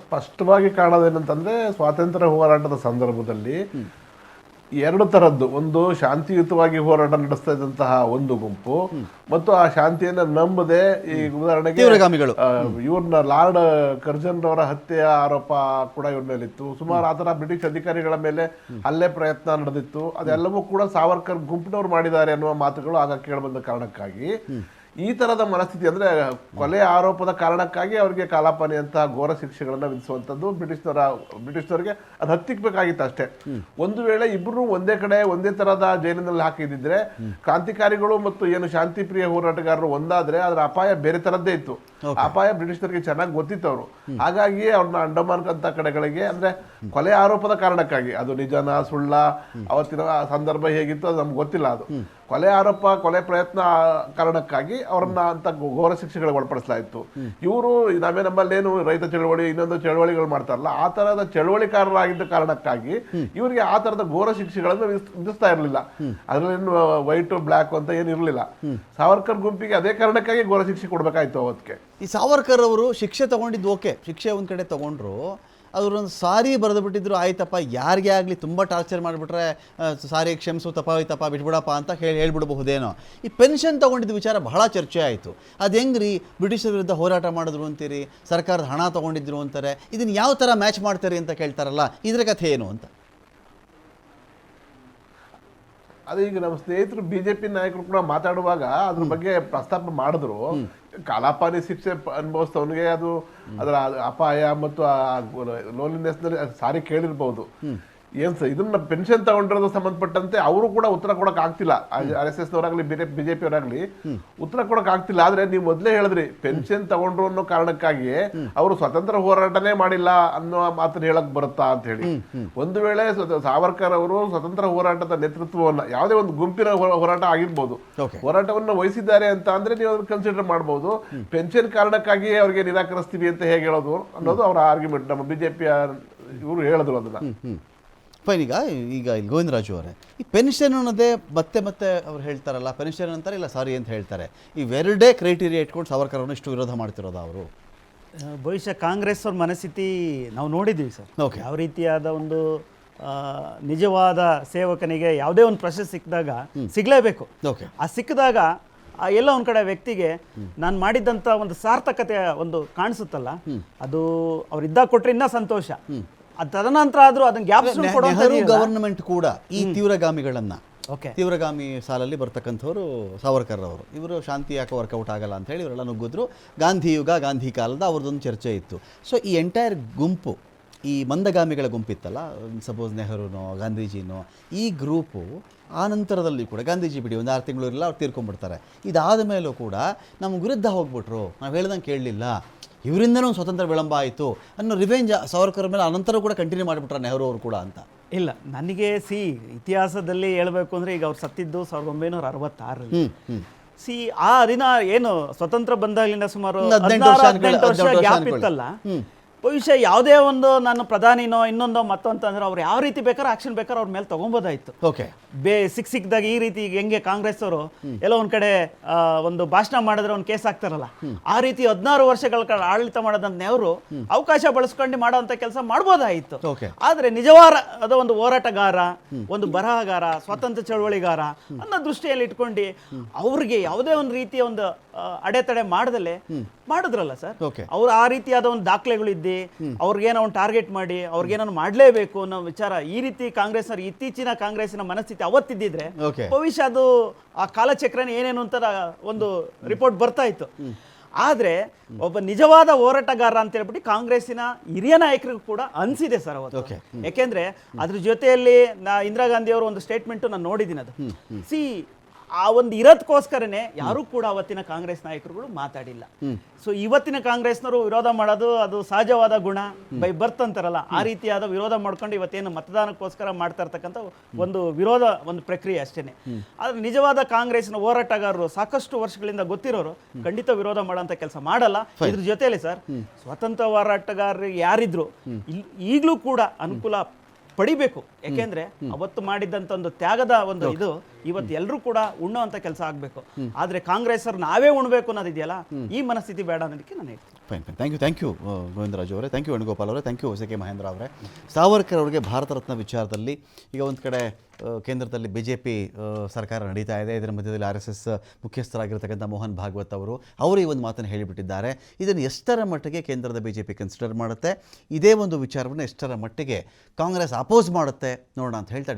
ಸ್ಪಷ್ಟವಾಗಿ ಕಾಣೋದೇನಂತಂದ್ರೆ ಸ್ವಾತಂತ್ರ್ಯ ಹೋರಾಟದ ಸಂದರ್ಭದಲ್ಲಿ ಎರಡು ತರದ್ದು. ಒಂದು ಶಾಂತಿಯುತವಾಗಿ ಹೋರಾಟ ನಡೆಸ್ತಾ ಇದ್ದಂತಹ ಒಂದು ಗುಂಪು ಮತ್ತು ಆ ಶಾಂತಿಯನ್ನ ನಂಬದೆ ಈ ಉದಾಹರಣೆಗೆ. ಇವ್ರನ್ನ ಲಾರ್ಡ್ ಕರ್ಜನ್ ಅವರ ಹತ್ಯೆಯ ಆರೋಪ ಕೂಡ ಇವ್ರ ಮೇಲಿತ್ತು. ಸುಮಾರು ಆತರ ಬ್ರಿಟಿಷ್ ಅಧಿಕಾರಿಗಳ ಮೇಲೆ ಅಲ್ಲೇ ಪ್ರಯತ್ನ ನಡೆದಿತ್ತು. ಅದೆಲ್ಲವೂ ಕೂಡ ಸಾವರ್ಕರ್ ಗುಂಪಿನವ್ರು ಮಾಡಿದ್ದಾರೆ ಅನ್ನುವ ಮಾತುಗಳು ಆಗ ಕೇಳಬಂದ ಕಾರಣಕ್ಕಾಗಿ. ಈ ತರದ ಮನಸ್ಥಿತಿ ಅಂದ್ರೆ ಕೊಲೆ ಆರೋಪದ ಕಾರಣಕ್ಕಾಗಿ ಅವರಿಗೆ ಕಾಲಾಪಾನಿ ಅಂತ ಘೋರ ಶಿಕ್ಷೆಗಳನ್ನ ವಿಧಿಸುವಂತದ್ದು ಬ್ರಿಟಿಷ್ನವರ ಬ್ರಿಟಿಷ್ನವರಿಗೆ ಅದು ಹತ್ತಿಕ್ಬೇಕಾಗಿತ್ತು ಅಷ್ಟೇ. ಒಂದು ವೇಳೆ ಇಬ್ಬರು ಒಂದೇ ಕಡೆ ಒಂದೇ ತರದ ಜೈಲಿನಲ್ಲಿ ಹಾಕಿದಿದ್ರೆ ಕ್ರಾಂತಿಕಾರಿಗಳು ಮತ್ತು ಏನು ಶಾಂತಿ ಪ್ರಿಯ ಹೋರಾಟಗಾರರು ಒಂದಾದ್ರೆ ಅದರ ಅಪಾಯ ಬೇರೆ ತರದ್ದೇ ಇತ್ತು. ಅಪಾಯ ಬ್ರಿಟಿಷ್ನವರಿಗೆ ಚೆನ್ನಾಗಿ ಗೊತ್ತಿತ್ತು ಅವರು ಹಾಗಾಗಿ ಅವ್ರನ್ನ ಅಂಡಮಾನ್ ಅಂತ ಕಡೆಗಳಿಗೆ ಅಂದ್ರೆ ಕೊಲೆ ಆರೋಪದ ಕಾರಣಕ್ಕಾಗಿ. ಅದು ನಿಜನ ಸುಳ್ಳ ಅವತ್ತಿನ ಆ ಸಂದರ್ಭ ಹೇಗಿತ್ತು ಅದು ನಮ್ಗೆ ಗೊತ್ತಿಲ್ಲ ಅದು. ಕೊಲೆ ಆರೋಪ ಕೊಲೆ ಪ್ರಯತ್ನ ಕಾರಣಕ್ಕಾಗಿ ಅವ್ರನ್ನ ಅಂತ ಘೋರ ಶಿಕ್ಷೆಗಳಿಗೆ ಒಳಪಡಿಸಲಾಯಿತು. ಇವರು ನಾವೇ ನಮ್ಮಲ್ಲೇನು ರೈತ ಚಳವಳಿ ಇನ್ನೊಂದು ಚಳವಳಿಗಳು ಮಾಡ್ತಾರಲ್ಲ ಆ ತರದ ಚಳವಳಿಕಾರರಾಗಿದ್ದ ಕಾರಣಕ್ಕಾಗಿ ಇವರಿಗೆ ಆ ತರದ ಘೋರ ಶಿಕ್ಷೆಗಳನ್ನು ವಿಧಿಸ್- ವಿಧಿಸ್ತಾ ಇರಲಿಲ್ಲ. ಅದರಲ್ಲಿ ವೈಟ್ ಬ್ಲ್ಯಾಕ್ ಅಂತ ಏನು ಇರಲಿಲ್ಲ. ಸಾವರ್ಕರ್ ಗುಂಪಿಗೆ ಅದೇ ಕಾರಣಕ್ಕಾಗಿ ಘೋರ ಶಿಕ್ಷೆ ಕೊಡಬೇಕಾಯ್ತು ಅವತ್ತಿಗೆ. ಈ ಸಾವರ್ಕರ್ ಅವರು ಶಿಕ್ಷೆ ತಗೊಂಡಿದ್ದು ಓಕೆ. ಶಿಕ್ಷೆ ಒಂದ್ ಕಡೆ ತಗೊಂಡ್ರು ಅವ್ರೊಂದು ಸಾರಿ ಬರೆದು ಬಿಟ್ಟಿದ್ರು ಆಯ್ತಪ್ಪ ಯಾರಿಗೆ ಆಗಲಿ ತುಂಬ ಟಾರ್ಚರ್ ಮಾಡಿಬಿಟ್ರೆ ಸಾರಿ ಕ್ಷಮಿಸು ತಪ್ಪಾಯ್ತಪ್ಪ ಬಿಟ್ಬಿಡಪ್ಪ ಅಂತ ಹೇಳಿ ಹೇಳ್ಬಿಡಬಹುದೇನೋ. ಈ ಪೆನ್ಷನ್ ತೊಗೊಂಡಿದ್ದ ವಿಚಾರ ಬಹಳ ಚರ್ಚೆ ಆಯಿತು. ಅದು ಹೆಂಗ್ರಿ? ಬ್ರಿಟಿಷರ ವಿರುದ್ಧ ಹೋರಾಟ ಮಾಡಿದ್ರು ಅಂತೀರಿ? ಸರ್ಕಾರದ ಹಣ ತಗೊಂಡಿದ್ರು ಅಂತಾರೆ. ಇದನ್ನು ಯಾವ ಥರ ಮ್ಯಾಚ್ ಮಾಡ್ತಾರೆ ಅಂತ ಕೇಳ್ತಾರಲ್ಲ ಇದ್ರ ಕಥೆ ಏನು ಅಂತ? ಅದೇ ಈಗ ನಮ್ಮ ಸ್ನೇಹಿತರು ಬಿಜೆಪಿ ನಾಯಕರು ಕೂಡ ಮಾತಾಡುವಾಗ ಅದ್ರ ಬಗ್ಗೆ ಪ್ರಸ್ತಾಪ ಮಾಡಿದ್ರು. ಕಾಲಾಪಾನಿ ಶಿಕ್ಷೆ ಅನುಭವಿಸ್ತವನಿಗೆ ಅದು ಅದರ ಅಪಾಯ ಮತ್ತು ಲೋನ್ಲಿನೆಸ್ ಸಾರಿ ಕೇಳಿರ್ಬಹುದು ಏನ್ ಸರ್ ಇದನ್ನ ಪೆನ್ಷನ್ ತಗೊಂಡಿರೋದು ಸಂಬಂಧಪಟ್ಟಂತೆ ಅವರು ಕೂಡ ಉತ್ತರ ಕೊಡಕ್ ಆಗ್ತಿಲ್ಲ. ಆರ್ ಎಸ್ ಎಸ್ ಅವರಾಗ್ಲಿ ಬಿಜೆಪಿ ಅವರಾಗ್ಲಿ ಉತ್ತರ ಕೊಡಕ್ ಆಗ್ತಿಲ್ಲ. ಆದ್ರೆ ನೀವು ಮೊದ್ಲೇ ಹೇಳಿದ್ರಿ ಪೆನ್ಷನ್ ತಗೊಂಡ್ರು ಅನ್ನೋ ಕಾರಣಕ್ಕಾಗಿ ಅವರು ಸ್ವತಂತ್ರ ಹೋರಾಟನೇ ಮಾಡಿಲ್ಲ ಅನ್ನೋ ಮಾತನ್ನ ಹೇಳಕ್ ಬರುತ್ತಾ ಅಂತ ಹೇಳಿ. ಒಂದು ವೇಳೆ ಸಾವರ್ಕರ್ ಅವರು ಸ್ವತಂತ್ರ ಹೋರಾಟದ ನೇತೃತ್ವವನ್ನ ಯಾವುದೇ ಒಂದು ಗುಂಪಿನ ಹೋರಾಟ ಆಗಿರ್ಬೋದು. ಹೋರಾಟವನ್ನ ವಹಿಸಿದ್ದಾರೆ ಅಂತ ಅಂದ್ರೆ ನೀವು ಅದನ್ನ ಕನ್ಸಿಡರ್ ಮಾಡಬಹುದು ಪೆನ್ಷನ್ ಕಾರಣಕ್ಕಾಗಿ ಅವರಿಗೆ ನಿರಾಕರಿಸ್ತೀವಿ ಅಂತ ಹೇಗೆ ಹೇಳೋದು ಅನ್ನೋದು ಅವರ ಆರ್ಗ್ಯುಮೆಂಟ್ ನಮ್ಮ ಬಿಜೆಪಿ ಇವರು ಹೇಳಿದ್ರು ಅದನ್ನ. ಫೈನ್ ಈಗ ಈಗ ಇಲ್ಲಿ ಗೋವಿಂದರಾಜು ಅವರೇ. ಈ ಪೆನ್ಷನ್ ಅನ್ನೋದೇ ಮತ್ತೆ ಮತ್ತೆ ಅವ್ರು ಹೇಳ್ತಾರಲ್ಲ ಪೆನ್ಷನ್ ಅಂತಾರೆ ಇಲ್ಲ ಸಾರಿ ಅಂತ ಹೇಳ್ತಾರೆ. ಈ ಇವೆರಡೇ ಕ್ರೈಟೀರಿಯಾ ಇಟ್ಕೊಂಡು ಸಾವರ್ಕರನ್ನು ಅವ್ರನ್ನ ಇಷ್ಟು ವಿರೋಧ ಮಾಡ್ತಿರೋದು ಅವರು? ಬಹುಶಃ ಕಾಂಗ್ರೆಸ್ ಅವ್ರ ಮನಸ್ಥಿತಿ ನಾವು ನೋಡಿದ್ದೀವಿ ಸರ್. ಓಕೆ ಯಾವ ರೀತಿಯಾದ ಒಂದು ನಿಜವಾದ ಸೇವಕನಿಗೆ ಯಾವುದೇ ಒಂದು ಪ್ರಶಸ್ತಿ ಸಿಕ್ಕಿದಾಗ ಸಿಗಲೇಬೇಕು. ಓಕೆ ಆ ಸಿಕ್ಕಿದಾಗ ಆ ಎಲ್ಲ ಒಂದು ಕಡೆ ವ್ಯಕ್ತಿಗೆ ನಾನು ಮಾಡಿದ್ದಂಥ ಒಂದು ಸಾರ್ಥಕತೆ ಒಂದು ಕಾಣಿಸುತ್ತಲ್ಲ ಅದು ಅವ್ರು ಇದ್ದಾಗ ಕೊಟ್ಟರೆ ಇನ್ನೂ ಸಂತೋಷ. ತದನಂತರ ಆದರೂ ಅದನ್ನ ಗ್ಯಾಪ್ ನೆಹರು ಗವರ್ನಮೆಂಟ್ ಕೂಡ ಈ ತೀವ್ರಗಾಮಿಗಳನ್ನ ಓಕೆ ತೀವ್ರಗಾಮಿ ಸಾಲಲ್ಲಿ ಬರ್ತಕ್ಕಂಥವ್ರು ಸಾವರ್ಕರ್ ಅವರು ಇವರು ಶಾಂತಿ ಯಾಕೆ ವರ್ಕೌಟ್ ಆಗಲ್ಲ ಅಂತ ಹೇಳಿ ಇವರೆಲ್ಲ ನುಗ್ಗಿದ್ರು. ಗಾಂಧಿ ಯುಗ ಗಾಂಧಿ ಕಾಲದ ಅವ್ರದ್ದೊಂದು ಚರ್ಚೆ ಇತ್ತು. ಸೊ ಈ ಎಂಟೈರ್ ಗುಂಪು ಈ ಮಂದಗಾಮಿಗಳ ಗುಂಪಿತ್ತಲ್ಲ ಸಪೋಸ್ ನೆಹರುನೋ ಗಾಂಧೀಜಿನೋ ಈ ಗ್ರೂಪು ಆ ನಂತರದಲ್ಲಿ ಕೂಡ ಗಾಂಧೀಜಿ ಬಿಡಿ ಒಂದು ಆರು ತಿಂಗಳು ಇರಲ್ಲ ಅವ್ರು ತೀರ್ಕೊಂಡ್ಬಿಡ್ತಾರೆ. ಇದಾದ ಮೇಲೂ ಕೂಡ ನಮ್ಮ ವಿರುದ್ಧ ಹೋಗ್ಬಿಟ್ರು. ನಾವು ಹೇಳ್ದಂಗೆ ಕೇಳಲಿಲ್ಲ. ಇವರಿಂದನೂ ಸ್ವತಂತ್ರ ವಿಳಂಬ ಆಯಿತು. ಅನ್ನೋ ರಿವೆಂಜ್ ಸಾವರ್ಕರ್ ಮೇಲೆ ಅನಂತರ ಕೂಡ ಕಂಟಿನ್ಯೂ ಮಾಡಿಬಿಟ್ರೆ ನೆಹರು ಅವರು ಕೂಡ ಅಂತ. ಇಲ್ಲ ನನಗೆ ಸಿ ಇತಿಹಾಸದಲ್ಲಿ ಹೇಳಬೇಕು ಅಂದರೆ ಈಗ ಅವ್ರು ಸತ್ತಿದ್ದು ಸಾವಿರದ ಒಂಬೈನೂರ ಅರವತ್ತಾರರಲ್ಲಿ. ಹ್ಞೂ ಸಿ ಆ ದಿನ ಏನು ಸ್ವತಂತ್ರ ಬಂದಾಗಲಿಂದ ಸುಮಾರು ಹದಿನೆಂಟು ವರ್ಷ ಗ್ಯಾಪ್ ಇತ್ತಲ್ಲ. ಬಹುಶಃ ಯಾವುದೇ ಒಂದು ನಾನು ಪ್ರಧಾನಿನೋ ಇನ್ನೊಂದೋ ಮತ್ತೊಂದು ಅಂದ್ರೆ ಅವ್ರು ಯಾವ ರೀತಿ ಬೇಕಾದ್ರೆ ಆಕ್ಷನ್ ಬೇಕಾದ್ರೆ ಅವ್ರ ಮೇಲೆ ತಗೊಂಬೋದಾಯ್ತು. ಓಕೆ ಬೇ ಸಿಕ್ ಸಿಕ್ಕಿದಾಗ ಈ ರೀತಿ ಈಗ ಹೆಂಗೆ ಕಾಂಗ್ರೆಸ್ ಅವರು ಎಲ್ಲೋ ಒಂದ್ ಕಡೆ ಒಂದು ಭಾಷಣ ಮಾಡಿದ್ರೆ ಒಂದು ಕೇಸ್ ಆಗ್ತಾರಲ್ಲ ಆ ರೀತಿ ಹದಿನಾರು ವರ್ಷಗಳ ಕಾಲ ಆಡಳಿತ ಮಾಡೋದಂತ ನೆಹರು ಅವಕಾಶ ಬಳಸ್ಕೊಂಡು ಮಾಡುವಂತ ಕೆಲಸ ಮಾಡ್ಬೋದಾಯಿತು. ಆದ್ರೆ ನಿಜವಾರ ಅದ ಒಂದು ಹೋರಾಟಗಾರ ಒಂದು ಬರಹಗಾರ ಸ್ವಾತಂತ್ರ್ಯ ಚಳವಳಿಗಾರ ಅನ್ನೋ ದೃಷ್ಟಿಯಲ್ಲಿ ಇಟ್ಕೊಂಡು ಅವ್ರಿಗೆ ಯಾವುದೇ ಒಂದು ರೀತಿಯ ಒಂದು ಅಡೆತಡೆ ಮಾಡದಲ್ಲೇ ಮಾಡಿದ್ರಲ್ಲ ಸರ್. ಅವ್ರು ಆ ರೀತಿಯಾದ ಒಂದು ದಾಖಲೆಗಳು ಇದ್ದು ಅವ್ರಿಗೇನೋ ಒಂದು ಟಾರ್ಗೆಟ್ ಮಾಡಿ ಅವ್ರಿಗೇನೋ ಮಾಡಲೇಬೇಕು ಅನ್ನೋ ವಿಚಾರ ಈ ರೀತಿ ಕಾಂಗ್ರೆಸ್ನ ಇತ್ತೀಚಿನ ಕಾಂಗ್ರೆಸ್ನ ಮನಸ್ಥಿತಿ ಅವತ್ತಿದ್ದಿದ್ರೆ. ಭವಿಷ್ಯ ಅದು ಆ ಕಾಲಚಕ್ರನ ಏನೇನು ಅಂತ ಒಂದು ರಿಪೋರ್ಟ್ ಬರ್ತಾ ಇತ್ತು. ಆದ್ರೆ ಒಬ್ಬ ನಿಜವಾದ ಹೋರಾಟಗಾರ ಅಂತ ಹೇಳ್ಬಿಟ್ಟು ಕಾಂಗ್ರೆಸ್ಸಿನ ಹಿರಿಯ ನಾಯಕರಿಗೂ ಕೂಡ ಅನ್ಸಿದೆ ಸರ್ ಅವತ್ತು. ಯಾಕೆಂದ್ರೆ ಅದ್ರ ಜೊತೆಯಲ್ಲಿ ನಾ ಇಂದಿರಾ ಗಾಂಧಿ ಅವರ ಒಂದು ಸ್ಟೇಟ್ಮೆಂಟ್ ನಾನು ನೋಡಿದ್ದೀನಿ ಅದು. ಸಿ ಆ ಒಂದು ಇರೋದಕ್ಕೋಸ್ಕರನೇ ಯಾರೂ ಕೂಡ ಅವತ್ತಿನ ಕಾಂಗ್ರೆಸ್ ನಾಯಕರುಗಳು ಮಾತಾಡಿಲ್ಲ. ಸೊ ಇವತ್ತಿನ ಕಾಂಗ್ರೆಸ್ನವರು ವಿರೋಧ ಮಾಡೋದು ಅದು ಸಹಜವಾದ ಗುಣ ಬೈ ಬರ್ತ್ ಅಂತಾರಲ್ಲ ಆ ರೀತಿಯಾದ ವಿರೋಧ ಮಾಡ್ಕೊಂಡು ಇವತ್ತೇನು ಮತದಾನಕ್ಕೋಸ್ಕರ ಮಾಡ್ತಾ ಇರ್ತಕ್ಕಂಥ ಒಂದು ವಿರೋಧ ಒಂದು ಪ್ರಕ್ರಿಯೆ ಅಷ್ಟೇನೆ. ಆದ್ರೆ ನಿಜವಾದ ಕಾಂಗ್ರೆಸ್ನ ಹೋರಾಟಗಾರರು ಸಾಕಷ್ಟು ವರ್ಷಗಳಿಂದ ಗೊತ್ತಿರೋರು ಖಂಡಿತ ವಿರೋಧ ಮಾಡೋಂಥ ಕೆಲಸ ಮಾಡಲ್ಲ. ಇದ್ರ ಜೊತೆಯಲ್ಲಿ ಸರ್ ಸ್ವತಂತ್ರ ಹೋರಾಟಗಾರರು ಯಾರಿದ್ರು ಈಗಲೂ ಈಗ್ಲೂ ಕೂಡ ಅನುಕೂಲ ಪಡಿಬೇಕು. ಯಾಕೆಂದ್ರೆ ಅವತ್ತು ಮಾಡಿದಂತ ಒಂದು ತ್ಯಾಗದ ಒಂದು ಇದು ಇವತ್ತು ಎಲ್ಲರೂ ಕೂಡ ಉಣ್ಣುವಂತ ಕೆಲಸ ಆಗಬೇಕು. ಆದರೆ ಕಾಂಗ್ರೆಸ್ ಅವ್ರು ನಾವೇ ಉಣ್ಬೇಕು ಅನ್ನೋದಿದೆಯಲ್ಲ ಈ ಮನಸ್ಥಿತಿ ಬೇಡ ಅನ್ನೋದಕ್ಕೆ ನಾನು ಹೇಳ್ತೀನಿ. Fine fine thank you thank you Govindaraju ಅವರೇ. ಥ್ಯಾಂಕ್ ಯು ವೇಣುಗೋಪಾಲ್ ಅವರೇ. Thank you S K Mahendra ಅವರೇ. ಸಾವರ್ಕರ್ ಅವರಿಗೆ ಭಾರತ ರತ್ನ ವಿಚಾರದಲ್ಲಿ ಈಗ ಒಂದು ಕಡೆ ಕೇಂದ್ರದಲ್ಲಿ ಬಿ ಜೆ ಪಿ ಸರ್ಕಾರ ನಡೀತಾ ಇದೆ. ಇದರ ಮಧ್ಯದಲ್ಲಿ ಆರ್ ಎಸ್ ಎಸ್ ಮುಖ್ಯಸ್ಥರಾಗಿರ್ತಕ್ಕಂಥ ಮೋಹನ್ ಭಾಗವತ್ ಅವರು ಅವರು ಈ ಒಂದು ಮಾತನ್ನು ಹೇಳಿಬಿಟ್ಟಿದ್ದಾರೆ. ಇದನ್ನು ಎಷ್ಟರ ಮಟ್ಟಿಗೆ ಕೇಂದ್ರದ ಬಿ ಜೆ ಪಿ ಕನ್ಸಿಡರ್ ಮಾಡುತ್ತೆ? ಇದೇ ಒಂದು ವಿಚಾರವನ್ನು ಎಷ್ಟರ ಮಟ್ಟಿಗೆ ಕಾಂಗ್ರೆಸ್ ಅಪೋಸ್ ಮಾಡುತ್ತೆ? ನೋಡೋಣ ಅಂತ ಹೇಳ್ತಾ